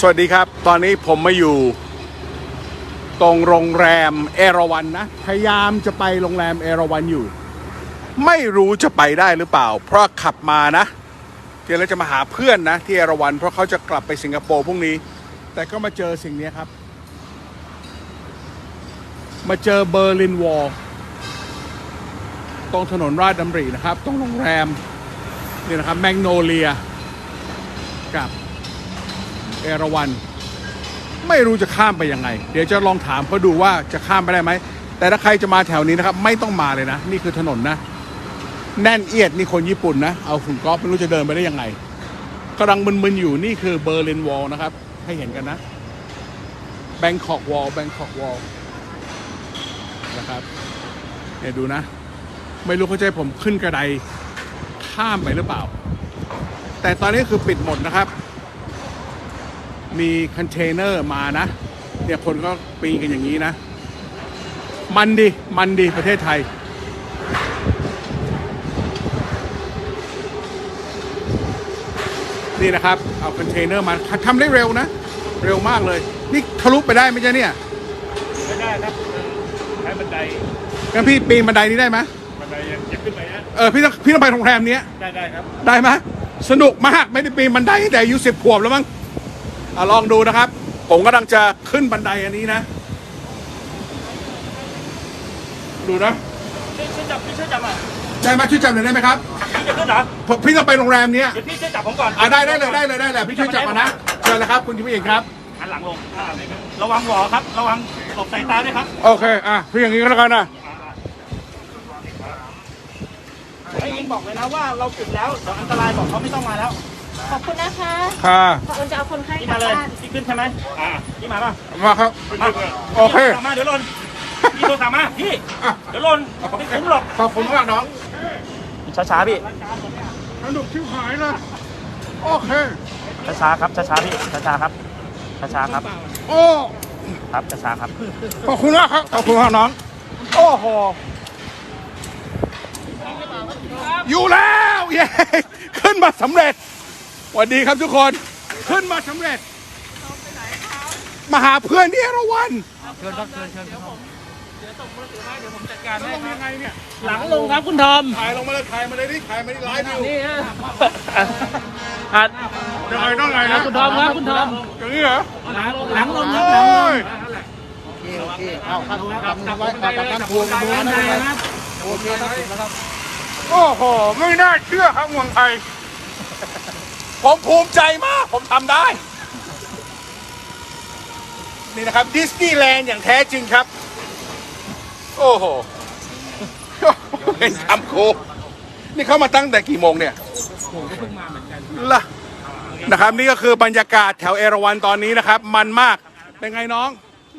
สวัสดีครับ ตอนนี้ผมมาอยู่ ตรงโรงแรมเอราวันนะ พยายามจะไปโรงแรมเอราวันอยู่ ไม่รู้จะไปได้หรือเปล่า เพราะขับมานะเดี๋ยวเราจะมาหาเพื่อนนะ ที่เอราวัน เพราะเขาจะกลับไปสิงคโปร์พรุ่งนี้ แต่ก็มาเจอสิ่งนี้ครับ มาเจอเบอร์ลินวอลตรงถนนราชดำรินะครับ ตรงโรงแรมนี่นะครับแมกโนเลียกับ เอราวัน ไม่รู้จะข้ามไปยังไง เดี๋ยวจะลองถามเขาดูว่าจะข้ามไปได้ไหม แต่ถ้าใครจะมาแถวนี้นะครับ ไม่ต้องมาเลยนะ นี่คือถนนนะ แน่นเอียดนี่คนญี่ปุ่นนะ เอาฝุ่นก๊อฟไม่รู้จะเดินไปได้ยังไงกำลังมึนๆอยู่นี่คือเบอร์ลินวอลนะครับ ให้เห็นกันนะแบงคอกวอลแบงคอกวอลนะครับเนี่ยดูนะ ไม่รู้เขาให้ผมขึ้นกระไดข้ามไปหรือเปล่า แต่ตอนนี้คือปิดหมดนะครับ มีคอนเทนเนอร์มานะเนี่ยคนก็ปีนกันอย่างนี้นะ มันดีมันดีประเทศไทย นี่นะครับ เอาคอนเทนเนอร์มาทำได้เร็วนะ เร็วมากเลย นี่ทะลุไปได้ไหมจ๊ะเนี่ยไม่ได้ครับใช้บันไดงั้นพี่ปีนบันไดนี้ได้ไหมบันไดยังจะขึ้นไปนะเออพี่ต้องพี่ต้องไปโรงแรมเนี้ยได้ได้ครับ ได้ไหมสนุกมากไม่ได้ปีนบันไดตั้งแต่อายุสิบขวบแล้วมั้ง อะลองดูนะครับ ผมกำลังจะขึ้นบันไดอันนี้นะ ดูนะช่วยช่วยจับพี่ช่วยจับอะได้ไหมช่วยจับหน่อยได้ไหมครับพี่จะขึ้นเหรอผมพี่ต้องไปโรงแรมเนี้ยเดี๋ยวพี่ช่วยจับผมก่อนอ่าได้ได้เลยได้เลยได้เลยพี่ช่วยจับมานะเชิญเลยครับ คุณผู้หญิงครับหันหลังลงอ่าระวังหวอครับ ระวังหลบสายตาด้วยครับโอเคอะพี่อย่างนี้ก็แล้วกันนะไอ้ยิงบอกเลยนะว่าเราปิดแล้วเดี๋ยวอันตรายบอกเขาไม่ต้องมาแล้ว ขอบคุณนะคะค่ะ ขอบคุณจะเอาคนไข้พี่กลัมาบเลยบ้านพี่ขึ้นใช่ไหมอ่าพี่มาป่ะมาครับ มาโอเคพี่โทรศัพท์มาเดี๋ยวหล่นพี่โทรศัพท์มาพี่ อะเดี๋ยวหล่นไม่คุ้มหรอก ขอบคุณมากน้อง ช้าๆพี่ สนุกชิบหายเลยโอเค ช้าๆครับ ช้าๆพี่ ช้าๆครับ ช้าๆครับ โอ้ ครับ ช้าๆครับ ขอบคุณมากครับ ขอบคุณมากน้อง โอ้โห อยู่แล้ว เย้ ขึ้นมาสำเร็จ สวัสดีครับทุกคน ขึ้นมาสำเร็จมาหาเพื่อนที่เอราวันเชิญครับเชิญเชิญลงยังไงเนี่ยหลังลงครับคุณทอมถ่ายลงมาเลยถ่ายมาเลยดิถ่ายมาที่ไลฟ์อยู่นี่ฮะอะยังไงต้องไงนะคุณทอมครับคุณทอมอย่างนี้เหรอหลังหลังลงคโอรับหลังล้งยเอาครับครับครับไว้ครับครับพวงมือนะครับโอ้โหไม่น่าเชื่อครับเมืองไทย ผมภูมิใจมาก ผมทำได้ นี่นะครับดิสนีย์แลนด์อย่างแท้จริงครับ โอ้โหเป็นทำครูนี่เขามาตั้งแต่กี่โมงเนี่ยผมก็เพิ่งมาเหมือนกันล่ะนะครับ นี่ก็คือบรรยากาศแถวเอราวันตอนนี้นะครับ มันมากเป็นไงน้อง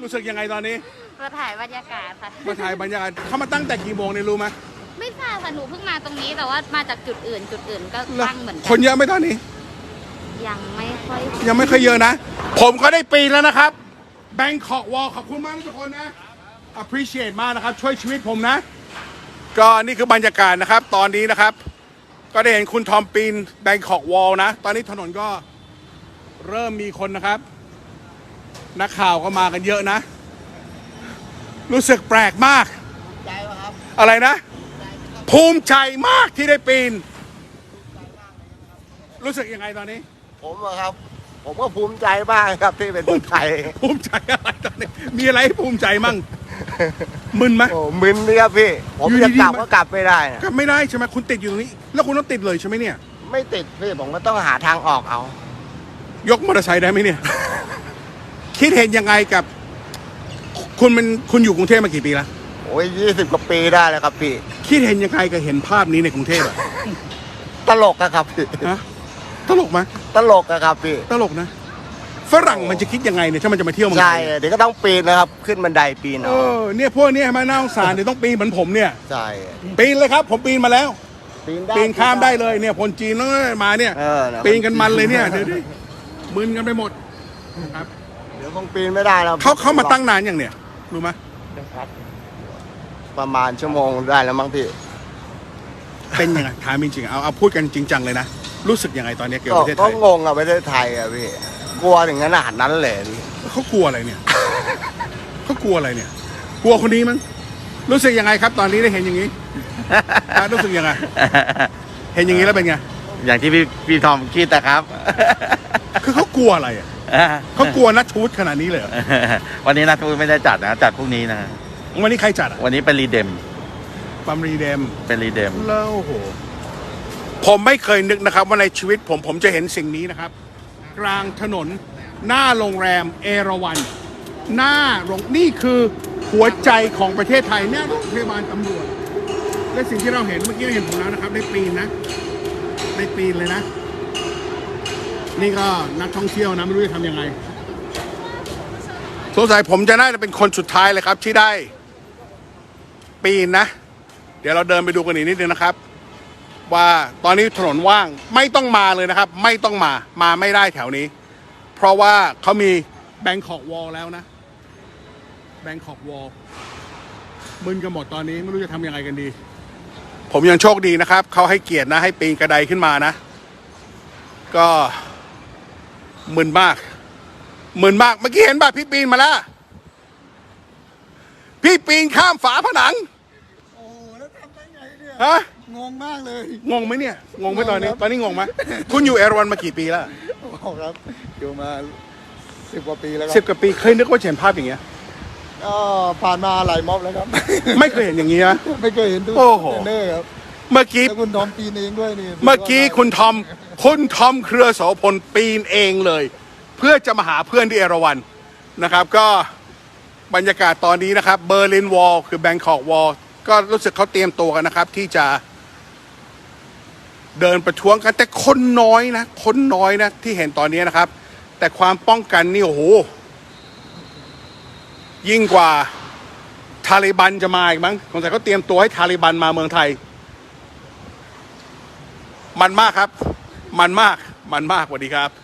รู้สึกยังไงตอนนี้มาถ่ายบรรยากาศค่ะมาถ่ายบรรยากาศเขามาตั้งแต่กี่โมงเนี่ยรู้ไหมไม่ทราบค่ะหนูเพิ่งมาตรงนี้แต่ว่ามาจากจุดอื่น จุดอื่นก็ล่ะตั้งเหมือนกัคนเยอะไหมตอนนี้ ยังไม่ค่อยยังไม่เคอยเยอะนะ ผมก็ได้ปีนแล้วนะครับ แบงคอกวอลขอบคุณมากนะทุกคนนะ appreciate มากนะครับ ช่วยชีวิตผมนะ ก็นี่คือบรรยากาศนะครับ ตอนนี้นะครับ ก็ได้เห็นคุณทอมปีนแบงคอกวอลนะ ตอนนี้ถนนก็เริ่มมีคนนะครับ นักข่าวก็มากันเยอะนะ รู้สึกแปลกมาก อะไรนะ ภูมิใจมากที่ได้ปีน รู้สึกยังไงตอนนี้ ผมอะครับ ผมก็ภูมิใจมากครับที่เป็นคนไทยภูมิใจอะไรตอนนี้มีอะไรให้ภูมิใจมั่งมึนไหมโอ้มึนนี่ครับพี่ ผมอยู่จะดีๆกลับมาก็กลับไม่ได้นะกลับไม่ได้ใช่ไหมคุณติดอยู่ตรงนี้ แล้วคุณต้องติดเลยใช่ไหมเนี่ย ไม่ติดพี่ผมก็ต้องหาทางออกเอา ยกมอเตอร์ไซค์ได้ไหมเนี่ย คิดเห็นยังไงกับ คุณมันคุณอยู่กรุงเทพมากี่ปีแล้วโอ้ยยี่สิบกว่าปีได้แล้วครับพี่ คิดเห็นยังไงกับเห็นภาพนี้ในกรุงเทพอะตลกอะครับพี่ฮะตลกไหม ตลกอะครับพี่ ตลกนะ ฝรั่งมันจะคิดยังไงเนี่ยถ้ามันจะมาเที่ยวเมืองใช่ไทยเดี๋ยวก็ต้องปีนนะครับ ขึ้นบันไดปีนเอเอาอเนี่ยพวกเนี้มาน่าสงสารเดี๋ยวต้องปีนเหมือนผมเนี่ย ใช่ปีนเลยครับ ผมปีนมาแล้ว ปีนได้ ปีนข้ามได้เลยเนี่ยคนจีนแล้วมาเนี่ย เออนะ ปีนกันมันเลยเนี่ยเดี๋ยวดิมึนกันไปหมดเดี๋ยวคงปีนไม่ได้แล้วเขาเขามาตั้งนานอย่างเนี่ยรู้ไหมประมาณชั่วโมงได้แล้วมั้งพี่ เป็นยังไงถามจริงๆเอาเอาพูดกันจริงจังเลยนะ รู้สึกยังไงตอนนี้เกี่ยวก็กับประเทศไทก็ยงงอะประเทศไทยอะพี่งกลัวถึงขนาดนั้นเลยเขากลัวอะไรเนี่ย เขากลัวอะไรเนี่ย กลัวคนนี้มั้งรู้สึกยังไงครับ ตอนนี้ได้เห็นอย่างนี้อะรู้สึกยังไง เห็นอย่างนี้แล้วเป็นไง อย่างที่พี่พี่ทอมคิดนะครับ คือเขากลัวอะไรอะเขากลัวนัทชูดขนาดนี้เลยเหรอวันนี้นัททูตไม่ได้จัดนะจัดพรุ่งนี้นะวันนี้ใครจัดอะวันนี้เป็นรีเดม ปัมรีเดมเป็นรีเดม แล้วโอ้โห ผมไม่เคยนึกนะครับว่าในชีวิตผมผมจะเห็นสิ่งนี้นะครับ กลางถนน หน้าโรงแรมเอราวัน หน้าโรงนี่คือหัวใจของประเทศไทยหน้าโรงพยาบาลตำรวจ และสิ่งที่เราเห็นเมื่อกี้เราเห็นผมแล้วนะครับ ได้ปีนนะได้ปีนเลยนะ นี่ก็นักท่องเที่ยวนะไม่รู้จะทำยังไงสงสัยผมจะน่าจะเป็นคนสุดท้ายเลยครับที่ได้ ปีนนะ เดี๋ยวเราเดินไปดูกันอีกนิดนึงนะครับ ว่าตอนนี้ถนนว่างไม่ต้องมาเลยนะครับ ไม่ต้องมามาไม่ได้แถวนี้ เพราะว่าเขามีแบงคอกวอลแล้วนะแบงคอกวอลมึนกันหมดตอนนี้ไม่รู้จะทำยังไงกันดี ผมยังโชคดีนะครับเขาให้เกียรตินะ ให้ปีนกระไดขึ้นมานะ ก็มึนมากมึนมากเมื่อกี้เห็นป่ะพี่ปีนมาแล้ว พี่ปีนข้ามฝาผนัง ฮะงงมากเลย งงไหมเนี่ย งงไหมตอนนี้ งงครับ ตอนนี้งงไหมคุณอยู่เอราวันมากี่ปีแล้วโอ้โหครับอยู่มาสิบกว่าปีแล้วคสิรับกว่าปีเคยนึกว่าจะเห็นภาพอย่างเงี้ย ก็ผ่านมาหลายม็อบแล้วครับ ไม่เคยเห็นอย่างนี้นะ ไม่เคยเห็นทุกโอ้โห เทรนเนอร์ครับเมื่อกี้ แล้วคุณทอมปีนเองด้วยนี่เมื่อกี้คุณทอม คุณทอมเครือโสพลปีนเองเลย เพื่อจะมาหาเพื่อนที่เอราวันนะครับ ก็บรรยากาศตอนนี้นะครับเบอร์ลินวอลคือแบงคอกวอล ก็รู้สึกเขาเตรียมตัวกันนะครับ ที่จะเดินประท้วงกัน แต่คนน้อยนะคนน้อยนะที่เห็นตอนนี้นะครับ แต่ความป้องกันนี่โอ้โหยิ่งกว่าทาลิบันจะมาอีกมั้งสงสัยเขาเตรียมตัวให้ทาลิบันมาเมืองไทย มันมากครับ มันมากมันมากสวัสดีครับ